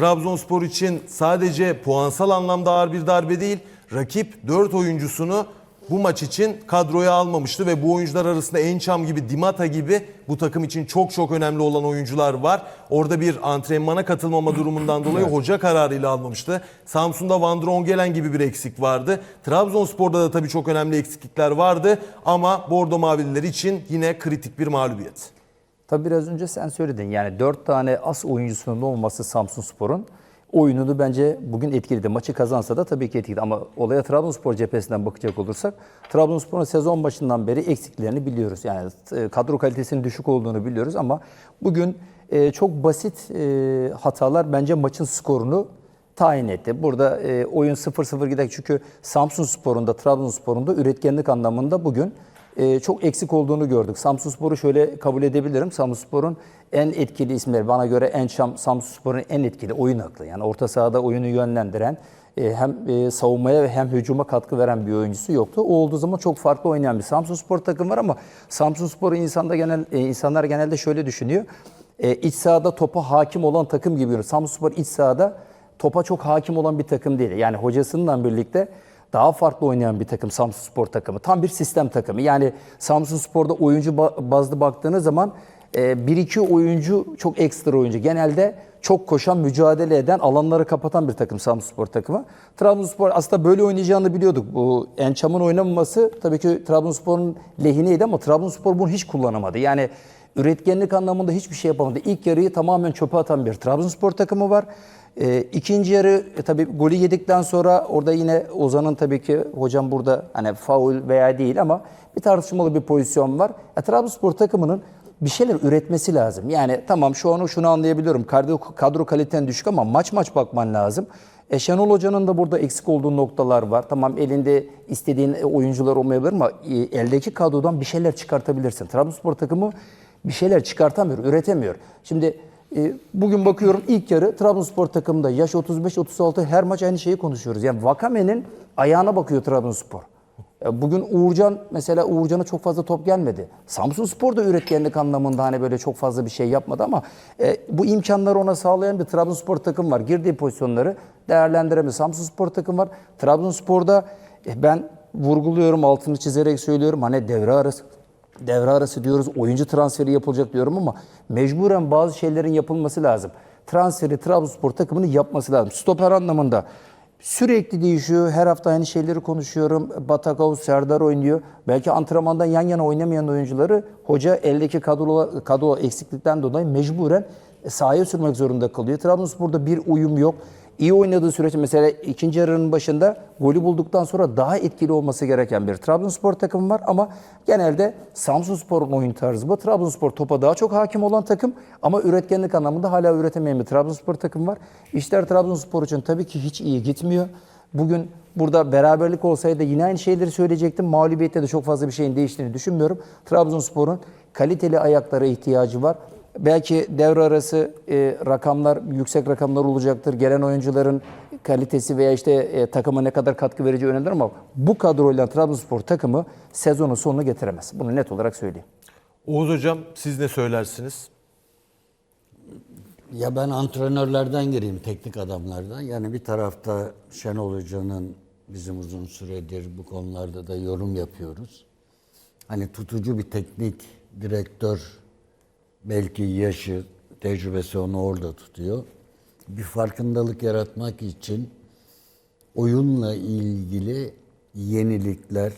Trabzonspor için sadece puansal anlamda ağır bir darbe değil, rakip 4 oyuncusunu bu maç için kadroya almamıştı ve bu oyuncular arasında Ençam gibi, Dimata gibi bu takım için çok çok önemli olan oyuncular var. Orada bir antrenmana katılmama durumundan dolayı hoca kararıyla almamıştı. Samsun'da Van Drongelen gibi bir eksik vardı. Trabzonspor'da da tabii çok önemli eksiklikler vardı ama Bordo Mavililer için yine kritik bir mağlubiyet. Tabii biraz önce sen söyledin. Yani 4 tane as oyuncusunun olması Samsun Spor'un oyununu bence bugün etkiledi. Maçı kazansa da tabii ki etkiledi. Ama olaya Trabzonspor cephesinden bakacak olursak Trabzonspor'un sezon başından beri eksiklerini biliyoruz. Yani e, kadro kalitesinin düşük olduğunu biliyoruz ama bugün e, çok basit e, hatalar bence maçın skorunu tayin etti. Burada oyun 0-0 gider çünkü Samsun Spor'un da Trabzonspor'un da üretkenlik anlamında bugün e, çok eksik olduğunu gördük. Samsunspor'u şöyle kabul edebilirim. Samsunspor'un en etkili isimleri bana göre en şam Samsunspor'un en etkili oyun aklı. Yani orta sahada oyunu yönlendiren e, hem e, savunmaya hem hücuma katkı veren bir oyuncusu yoktu. O olduğu zaman çok farklı oynayan bir Samsunspor takım var ama Samsunspor'u insanda genel e, insanlar genelde şöyle düşünüyor. E, iç sahada topa hakim olan takım gibi. görünüyor. Samsunspor iç sahada topa çok hakim olan bir takım değil. Yani hocasıyla birlikte daha farklı oynayan bir takım Samsun Spor takımı. Tam bir sistem takımı. Yani Samsun Spor'da oyuncu ba- bazlı baktığınız zaman e, bir iki oyuncu çok ekstra oyuncu. Genelde çok koşan, mücadele eden, alanları kapatan bir takım Samsun Spor takımı. Trabzonspor aslında böyle oynayacağını biliyorduk. Bu Ençam'ın oynamaması tabii ki Trabzonspor'un lehineydi ama Trabzonspor bunu hiç kullanamadı. Yani üretkenlik anlamında hiçbir şey yapamadı. İlk yarıyı tamamen çöpe atan bir Trabzonspor takımı var. E, ikinci yarı e, tabii golü yedikten sonra orada yine Ozan'ın tabii ki hocam burada hani faul veya değil ama bir tartışmalı bir pozisyon var. E, Trabzonspor takımının bir şeyler üretmesi lazım. Yani tamam şu an şunu anlayabiliyorum. Kadro, kadro kaliten düşük ama maç maç bakman lazım. E, Şenol Hoca'nın da burada eksik olduğu noktalar var. Tamam elinde istediğin oyuncular olmayabilir ama e, eldeki kadrodan bir şeyler çıkartabilirsin. Trabzonspor takımı bir şeyler çıkartamıyor, üretemiyor. Şimdi e, bugün bakıyorum ilk yarı Trabzonspor takımında yaş 35-36 her maç aynı şeyi konuşuyoruz. Yani Vakame'nin ayağına bakıyor Trabzonspor. E, Bugün Uğurcan mesela Uğurcan'a çok fazla top gelmedi. Samsun Spor da üretkenlik anlamında hani böyle çok fazla bir şey yapmadı ama e, bu imkanları ona sağlayan bir Trabzonspor takım var. Girdiği pozisyonları değerlendiremez. Samsun Spor takım var. Trabzonspor'da e, ben vurguluyorum altını çizerek söylüyorum hani devre arası devre arası diyoruz, oyuncu transferi yapılacak diyorum ama mecburen bazı şeylerin yapılması lazım. Transferi Trabzonspor takımının yapması lazım. Stoper anlamında sürekli değişiyor. Her hafta aynı şeyleri konuşuyorum. Batakov, Serdar oynuyor. Belki antrenmandan yan yana oynamayan oyuncuları hoca eldeki kadro, kadro eksiklikten dolayı mecburen sahaya sürmek zorunda kalıyor. Trabzonspor'da bir uyum yok. İyi oynadığı sürece mesela ikinci yarının başında golü bulduktan sonra daha etkili olması gereken bir Trabzonspor takımı var ama genelde Samsunspor'un oyun tarzı bu. Trabzonspor topa daha çok hakim olan takım ama üretkenlik anlamında hala üretemeyen bir Trabzonspor takım var. İşler Trabzonspor için tabii ki hiç iyi gitmiyor. Bugün burada beraberlik olsaydı yine aynı şeyleri söyleyecektim. Mağlubiyette de çok fazla bir şeyin değiştiğini düşünmüyorum. Trabzonspor'un kaliteli ayaklara ihtiyacı var. Belki devre arası e, rakamlar, yüksek rakamlar olacaktır. Gelen oyuncuların kalitesi veya işte e, takıma ne kadar katkı vereceği önemli ama bu kadroyla Trabzonspor takımı sezonun sonunu getiremez. Bunu net olarak söyleyeyim. Oğuz Hocam siz ne söylersiniz? Ya ben antrenörlerden gireyim, teknik adamlardan. Yani bir tarafta Şenol Hoca'nın bizim uzun süredir bu konularda da yorum yapıyoruz. Hani tutucu bir teknik direktör belki yaşı, tecrübesi onu orada tutuyor. Bir farkındalık yaratmak için oyunla ilgili yenilikler,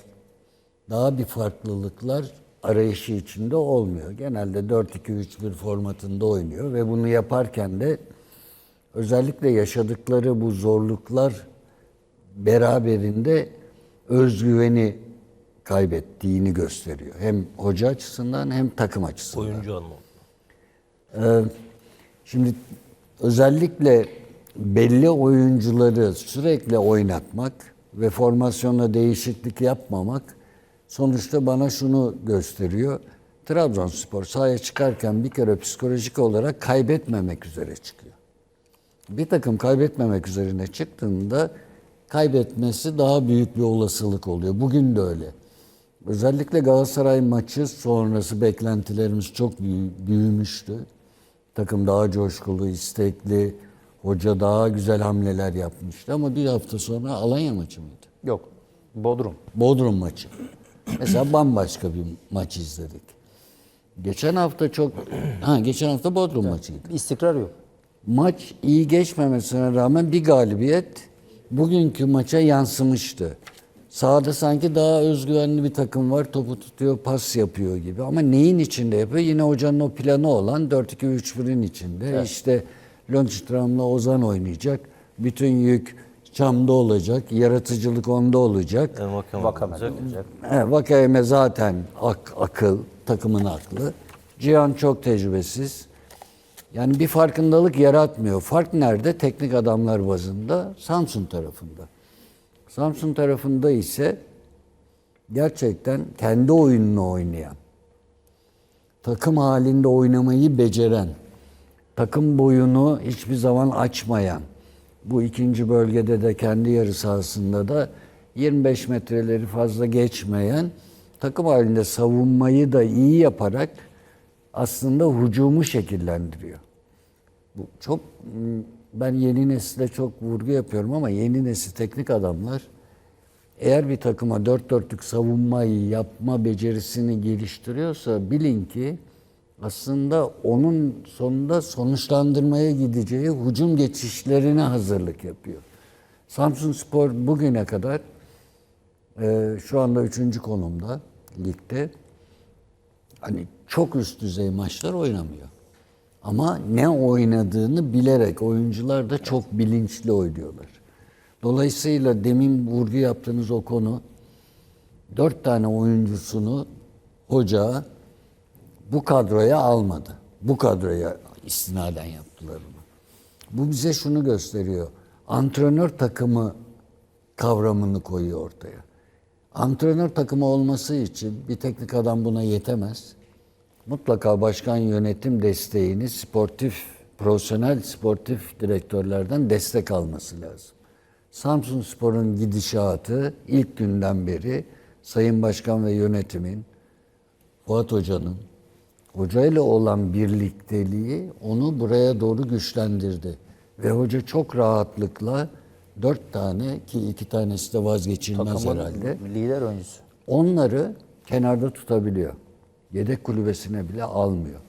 daha bir farklılıklar arayışı içinde olmuyor. Genelde 4-2-3-1 formatında oynuyor ve bunu yaparken de özellikle yaşadıkları bu zorluklar beraberinde özgüveni kaybettiğini gösteriyor. Hem hoca açısından hem takım açısından. Oyuncu anlamında. Şimdi özellikle belli oyuncuları sürekli oynatmak ve formasyonla değişiklik yapmamak sonuçta bana şunu gösteriyor. Trabzonspor sahaya çıkarken bir kere psikolojik olarak kaybetmemek üzere çıkıyor. Bir takım kaybetmemek üzerine çıktığında kaybetmesi daha büyük bir olasılık oluyor. Bugün de öyle. Özellikle Galatasaray maçı sonrası beklentilerimiz çok büyü- büyümüştü. Takım daha coşkulu, istekli, Hoca daha güzel hamleler yapmıştı ama bir hafta sonra Alanya maçı mıydı? Yok. Bodrum. Bodrum maçı. Mesela bambaşka bir maç izledik. Geçen hafta çok ha geçen hafta Bodrum maçıydı. İstikrar yok. Maç iyi geçmemesine rağmen bir galibiyet bugünkü maça yansımıştı. Sahada sanki daha özgüvenli bir takım var. Topu tutuyor, pas yapıyor gibi. Ama neyin içinde yapıyor? Yine hocanın o planı olan 4-2-3-1'in içinde. İşte Lundström'le Ozan oynayacak. Bütün yük Çam'da olacak. Yaratıcılık onda olacak. Yani Vakame Vakame olacak. olacak. Zaten ak, akıl, takımın aklı. Cihan çok tecrübesiz. Yani bir farkındalık yaratmıyor. Fark nerede? Teknik adamlar bazında Samsun tarafında. Samsun tarafında ise gerçekten kendi oyununu oynayan, takım halinde oynamayı beceren, takım boyunu hiçbir zaman açmayan, bu ikinci bölgede de kendi yarı sahasında da 25 metreleri fazla geçmeyen, takım halinde savunmayı da iyi yaparak aslında hücumu şekillendiriyor. Bu çok m, ben yeni nesile çok vurgu yapıyorum ama yeni nesil teknik adamlar eğer bir takıma dört dörtlük savunmayı yapma becerisini geliştiriyorsa bilin ki aslında onun sonunda sonuçlandırmaya gideceği hücum geçişlerine hazırlık yapıyor. Samsun Spor bugüne kadar e, şu anda üçüncü konumda ligde hani çok üst düzey maçlar oynamıyor. Ama ne oynadığını bilerek oyuncular da çok bilinçli oynuyorlar. Dolayısıyla demin vurgu yaptığınız o konu dört tane oyuncusunu hoca bu kadroya almadı. Bu kadroya istinaden yaptılar bunu. Bu bize şunu gösteriyor. Antrenör takımı kavramını koyuyor ortaya. Antrenör takımı olması için bir teknik adam buna yetemez. Mutlaka başkan yönetim desteğini sportif, profesyonel sportif direktörlerden destek alması lazım. Samsun Spor'un gidişatı ilk günden beri Sayın Başkan ve yönetimin, Fuat Hoca'nın hocayla olan birlikteliği onu buraya doğru güçlendirdi. Ve hoca çok rahatlıkla dört tane ki iki tanesi de vazgeçilmez Takımın herhalde. lider oyuncusu. Onları kenarda tutabiliyor. Yedek kulübesine bile almıyor.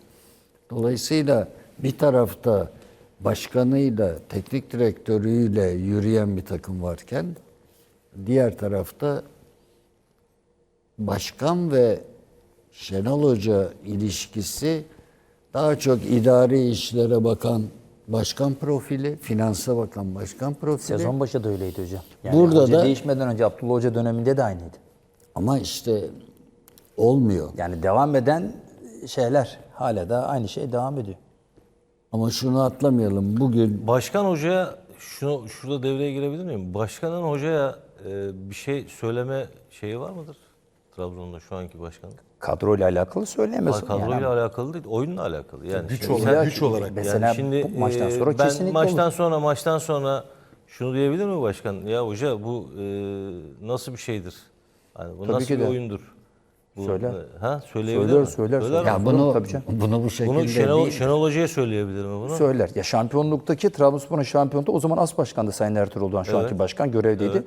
Dolayısıyla bir tarafta başkanıyla, teknik direktörüyle yürüyen bir takım varken diğer tarafta başkan ve Şenol Hoca ilişkisi daha çok idari işlere bakan başkan profili, finansa bakan başkan profili. Sezon başı da öyleydi hocam. Yani Burada hoca da- değişmeden önce Abdullah Hoca döneminde de aynıydı. Ama işte olmuyor. Yani devam eden şeyler hala da aynı şey devam ediyor. Ama şunu atlamayalım. Bugün Başkan hocaya şunu şurada devreye girebilir miyim? Başkanın hocaya e, bir şey söyleme şeyi var mıdır? Trabzon'da şu anki başkanın. Kadroyla alakalı söyleyemez. Kadroyla alakalı değil, oyunla alakalı. Yani Güç şimdi olarak, güç olarak. Mesela yani şimdi bu maçtan e, sonra ben kesinlikle maçtan olur. sonra maçtan sonra şunu diyebilir mi başkan? Ya hoca bu e, nasıl bir şeydir? Hani bu Tabii nasıl ki bir de. oyundur? Bu, Söyler. e, Ha söyleyebilir Söyler, mi? söyler, söyler. ya bunu tabii canım. bunu bu şekilde Bunu Şenol, değil. Şenol Hoca'ya söyleyebilir mi bunu? Söyler. Ya şampiyonluktaki Trabzonspor'un şampiyonluğunda o zaman as başkandı Sayın Ertuğrul Doğan şu anki başkan görevdeydi.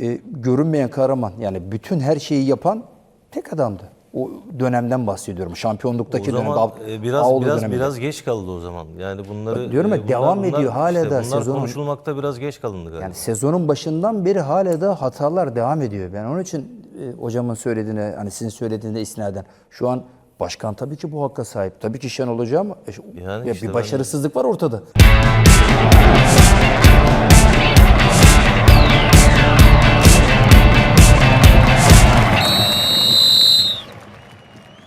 Ee, görünmeyen kahraman yani bütün her şeyi yapan tek adamdı. O dönemden bahsediyorum. Şampiyonluktaki O dönem. zaman Av- e, biraz Ağoğlu biraz döneminde. biraz geç kaldı o zaman. Yani bunları Diyorum ya, bunlar- devam bunlar- ediyor. Hala işte da sezonun- konuşulmakta biraz geç kalındı galiba. Yani sezonun başından beri hala da hatalar devam ediyor. Ben onun için e, hocamın söylediğine, hani sizin söylediğine istinaden şu an başkan tabii ki bu hakka sahip. Tabii ki Şenol Hoca ama e, Yani ya işte bir ben- başarısızlık var ortada.